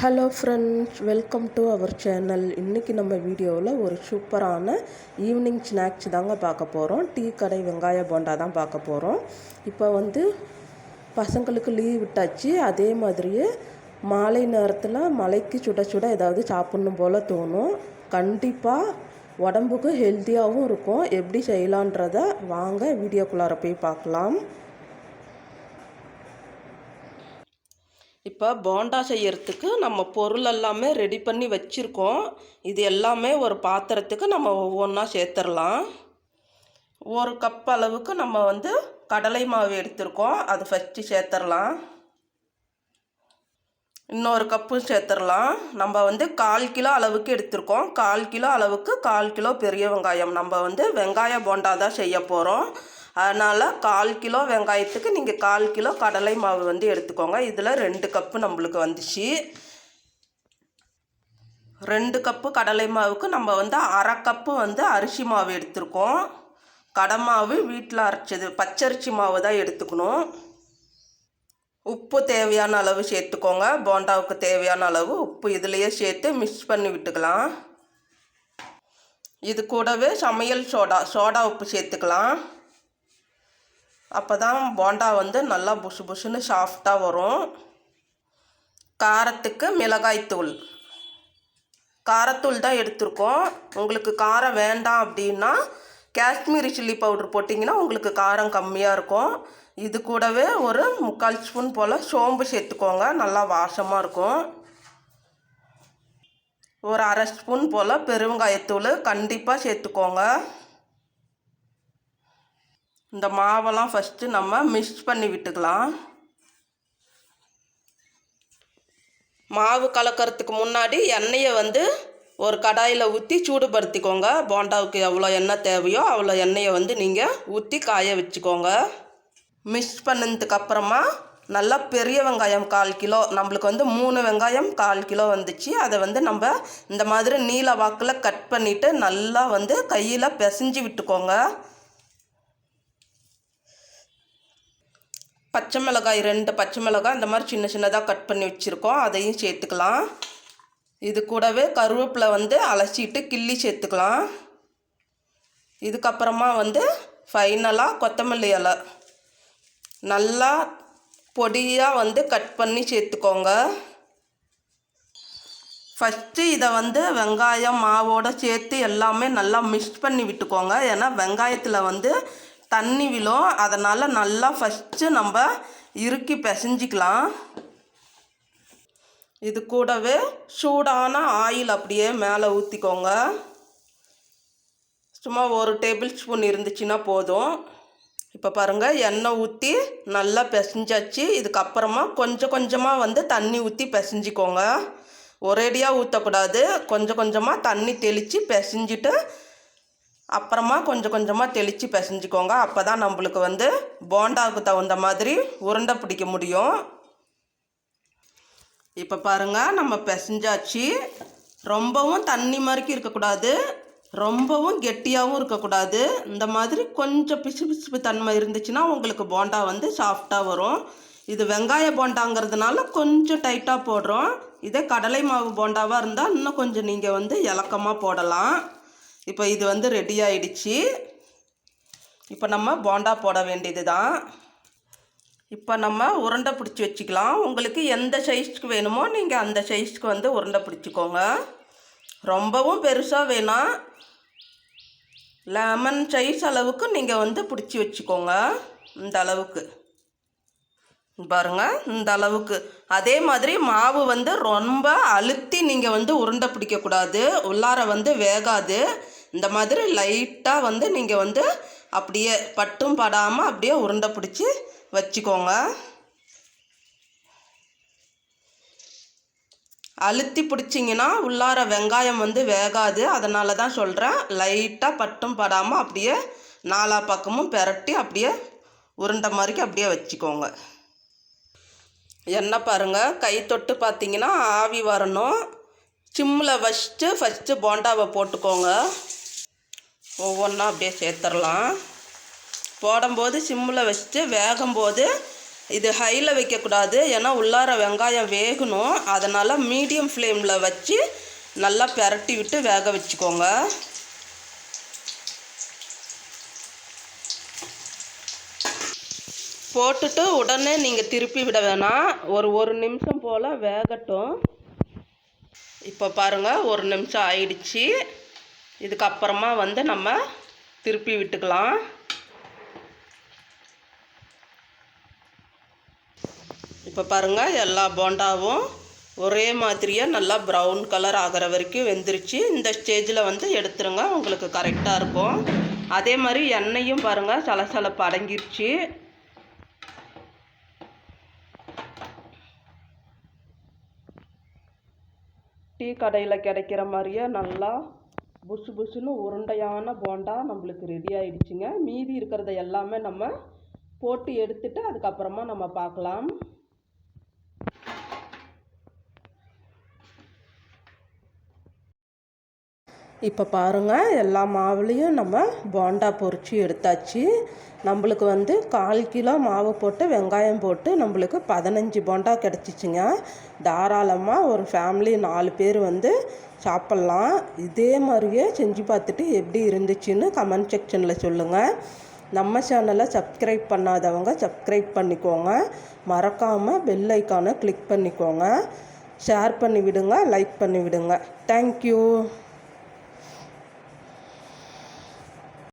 Hello friends welcome to our channel இன்றைக்கி நம்ம வீடியோவில் ஒரு சூப்பரான ஈவினிங் ஸ்நாக்ஸ் தாங்க பார்க்க போகிறோம் டீ கடை வெங்காய போண்டா தான் பார்க்க போகிறோம் இப்போ வந்து பசங்களுக்கு லீவ் விட்டாச்சு. அதே மாதிரியே மாலை நேரத்தில் மலைக்கு சுட சுட ஏதாவது சாப்பிட்ணும் போல் தோணும். கண்டிப்பாக உடம்புக்கு ஹெல்த்தியாகவும் இருக்கும். எப்படி செய்யலான்றத வாங்க வீடியோக்குள்ளார போய் பார்க்கலாம். இப்போ போண்டா செய்யறதுக்கு நம்ம பொருள் எல்லாமே ரெடி பண்ணி வச்சுருக்கோம். இது எல்லாமே ஒரு பாத்திரத்துக்கு நம்ம ஒவ்வொன்றா சேர்த்துடலாம். ஒரு கப் அளவுக்கு நம்ம வந்து கடலை மாவு எடுத்திருக்கோம். அது ஃபஸ்ட்டு சேர்த்துடலாம். இன்னொரு கப்பும் சேர்த்துடலாம். நம்ம வந்து கால் கிலோ அளவுக்கு எடுத்திருக்கோம். கால் கிலோ அளவுக்கு கால் கிலோ பெரிய வெங்காயம். நம்ம வந்து வெங்காய போண்டா தான் செய்ய போகிறோம் அதனால் கால் கிலோ வெங்காயத்துக்கு நீங்கள் கால் கிலோ கடலை மாவு வந்து எடுத்துக்கோங்க. இதில் ரெண்டு கப்பு நம்மளுக்கு வந்துச்சு. ரெண்டு கப்பு கடலை மாவுக்கு நம்ம வந்து அரை கப்பு வந்து அரிசி மாவு எடுத்திருக்கோம். கடை மாவு வீட்டில் அரைச்சது பச்சரிசி மாவு தான் எடுத்துக்கணும். உப்பு தேவையான அளவு சேர்த்துக்கோங்க. போண்டாவுக்கு தேவையான அளவு உப்பு இதுலேயே சேர்த்து மிக்ஸ் பண்ணி விட்டுக்கலாம். இது கூடவே சமையல் சோடா சோடா உப்பு சேர்த்துக்கலாம். அப்போ தான் போண்டா வந்து நல்லா புஷு புஷுன்னு சாஃப்டாக வரும். காரத்துக்கு மிளகாய்த்தூள் காரத்தூள் தான் எடுத்திருக்கோம். உங்களுக்கு காரம் வேண்டாம் அப்படின்னா காஷ்மீரி சில்லி பவுட்ரு போட்டிங்கன்னா உங்களுக்கு காரம் கம்மியாக இருக்கும். இது கூடவே ஒரு முக்கால் ஸ்பூன் போல் சோம்பு சேர்த்துக்கோங்க. நல்லா வாசமாக இருக்கும். ஒரு அரை ஸ்பூன் போல் பெருங்காயத்தூள் கண்டிப்பாக சேர்த்துக்கோங்க. இந்த மாவெல்லாம் ஃபஸ்ட்டு நம்ம மிக்ஸ் பண்ணி விட்டுக்கலாம். மாவு கலக்கிறதுக்கு முன்னாடி எண்ணெயை வந்து ஒரு கடாயில் ஊற்றி சூடுபடுத்திக்கோங்க. போண்டாவுக்கு எவ்வளோ எண்ணெய் தேவையோ அவ்வளோ எண்ணெயை வந்து நீங்கள் ஊற்றி காய வச்சுக்கோங்க. மிக்ஸ் பண்ணதுக்கப்புறமா நல்லா பெரிய வெங்காயம் கால் கிலோ நம்மளுக்கு வந்து மூணு வெங்காயம் கால் கிலோ வந்துச்சு. அதை வந்து நம்ம இந்த மாதிரி நீல வாக்கில் கட் பண்ணிவிட்டு நல்லா வந்து கையில் பிசைஞ்சு விட்டுக்கோங்க. பச்சை மிளகாய் ரெண்டு பச்சை மிளகாய் இந்த மாதிரி சின்ன சின்னதாக கட் பண்ணி வச்சுருக்கோம். அதையும் சேர்த்துக்கலாம். இது கூடவே கருவேப்பிலை வந்து அலசிட்டு கிள்ளி சேர்த்துக்கலாம். இதுக்கப்புறமா வந்து ஃபைனலாக கொத்தமல்லி இலை. நல்லா பொடியாக வந்து கட் பண்ணி சேர்த்துக்கோங்க. ஃபஸ்ட்டு இதை வந்து வெங்காயம் மாவோடு சேர்த்து எல்லாமே நல்லா மிக்ஸ் பண்ணி விட்டுக்கோங்க. ஏன்னா வெங்காயத்தில் வந்து தண்ணி விழும். அதனால் நல்லா ஃபஸ்ட்டு நம்ம இறுக்கி பிசைஞ்சிக்கலாம். இது கூடவே சூடான ஆயில் அப்படியே மேலே ஊற்றிக்கோங்க சும்மா ஒரு டேபிள் ஸ்பூன் இருந்துச்சுன்னா போதும். இப்போ பாருங்கள் எண்ணெய் ஊற்றி நல்லா பிசைஞ்சாச்சு. இதுக்கப்புறமா கொஞ்சம் கொஞ்சமாக வந்து தண்ணி ஊற்றி பிசைஞ்சிக்கோங்க. ஒரேடியாக ஊற்றக்கூடாது கொஞ்சம் கொஞ்சமாக தண்ணி தெளித்து பிசைஞ்சிட்டு அப்புறமா கொஞ்சம் கொஞ்சமாக தெளித்து பிசைஞ்சிக்கோங்க. அப்போ தான் நம்மளுக்கு வந்து போண்டாவுக்கு தகுந்த மாதிரி உருண்டை பிடிக்க முடியும். இப்போ பாருங்கள் நம்ம பிசைஞ்சாச்சு. ரொம்பவும் தண்ணி மாதிரிக்கு இருக்கக்கூடாது. ரொம்பவும் கெட்டியாகவும் இருக்கக்கூடாது. இந்த மாதிரி கொஞ்சம் பிசு பிசுப்பு தன்மை இருந்துச்சுன்னா உங்களுக்கு போண்டா வந்து சாஃப்டாக வரும். இது வெங்காய போண்டாங்கிறதுனால கொஞ்சம் டைட்டாக போடுறோம். இதே கடலை மாவு போண்டாவாக இருந்தால் இன்னும் கொஞ்சம் நீங்கள் வந்து இலக்கமாக போடலாம். இப்போ இது வந்து ரெடி ஆயிடுச்சு. இப்போ நம்ம போண்டா போட வேண்டியது தான் இப்போ நம்ம உருண்டை பிடிச்சி வச்சுக்கலாம். உங்களுக்கு எந்த சைஸ்க்கு வேணுமோ நீங்கள் அந்த சைஸ்க்கு வந்து உருண்டை பிடிச்சிக்கோங்க. ரொம்பவும் பெருசாக வேணாம். லெமன் சைஸ் அளவுக்கு நீங்கள் வந்து பிடிச்சி வச்சுக்கோங்க. இந்த அளவுக்கு. பாருங்க இந்த அளவுக்கு. அதே மாதிரி மாவு வந்து ரொம்ப அழுத்தி நீங்கள் வந்து உருண்டை பிடிக்கக்கூடாது. உள்ளார வந்து வேகாது. இந்த மாதிரி லைட்டாக வந்து நீங்கள் வந்து அப்படியே பட்டும் படாமல் அப்படியே உருண்டை பிடிச்சி வச்சுக்கோங்க. அழுத்தி பிடிச்சிங்கன்னா உள்ளார வெங்காயம் வந்து வேகாது. அதனால தான் சொல்கிறேன் லைட்டாக பட்டும் படாமல் அப்படியே நாலா பக்கமும் பெரட்டி அப்படியே உருண்டை மாதிரிக்கு அப்படியே வச்சுக்கோங்க. எண்ணெய் பாருங்கள் கை தொட்டு பார்த்தீங்கன்னா ஆவி வரணும். சிம்மில் வச்சுட்டு ஃபஸ்ட்டு போண்டாவை போட்டுக்கோங்க. ஒவ்வொன்றா அப்படியே சேர்த்துடலாம். போடும்போது சிம்மில் வச்சுட்டு வேகும்போது இது ஹையில் வைக்கக்கூடாது. ஏன்னா உள்ளார வெங்காயம் வேகணும். அதனால் மீடியம் ஃப்ளேமில் வச்சு நல்லா பெரட்டி விட்டு வேக வச்சுக்கோங்க. போட்டுட்டு உடனே நீங்கள் திருப்பி விட வேணாம். ஒரு ஒரு நிமிஷம் போல் வேகட்டும். இப்போ பாருங்கள் ஒரு நிமிஷம் ஆயிடுச்சு. இதுக்கப்புறமா வந்து நம்ம திருப்பி விட்டுக்கலாம். இப்போ பாருங்கள் எல்லா போண்டாவும் ஒரே மாதிரியே நல்லா ப்ரௌன் கலர் ஆகிற வரைக்கும் வெந்துருச்சு. இந்த ஸ்டேஜில் வந்து எடுத்துருங்க உங்களுக்கு கரெக்டாக இருக்கும். அதே மாதிரி எண்ணெயும் பாருங்கள் சலசலப்பு அடங்கிருச்சு. டீ கடையில் கிடைக்கிற மாதிரியே நல்லா புசு புசுன்னு உருண்டையான போண்டா நம்மளுக்கு ரெடி ஆயிடுச்சுங்க. மீதி இருக்கிறத எல்லாமே நம்ம போட்டு எடுத்துட்டு அதுக்கப்புறமா நம்ம பார்க்கலாம். இப்போ பாருங்கள் எல்லா மாவுலேயும் நம்ம போண்டா பொரிச்சு எடுத்தாச்சு. நம்மளுக்கு வந்து கால் கிலோ மாவு போட்டு வெங்காயம் போட்டு நம்மளுக்கு பதினஞ்சு போண்டா கிடச்சிச்சிங்க. தாராளமாக ஒரு ஃபேமிலி நாலு பேர் வந்து சாப்பிட்லாம். இதே மாதிரியே செஞ்சு பார்த்துட்டு எப்படி இருந்துச்சுன்னு கமெண்ட் செக்ஷனில் சொல்லுங்கள் நம்ம சேனலை சப்ஸ்கிரைப் பண்ணாதவங்க சப்ஸ்கிரைப் பண்ணிக்கோங்க. மறக்காமல் பெல் ஐக்கானை கிளிக் பண்ணிக்கோங்க. ஷேர் பண்ணி விடுங்க லைக் பண்ணி விடுங்க தேங்க்யூ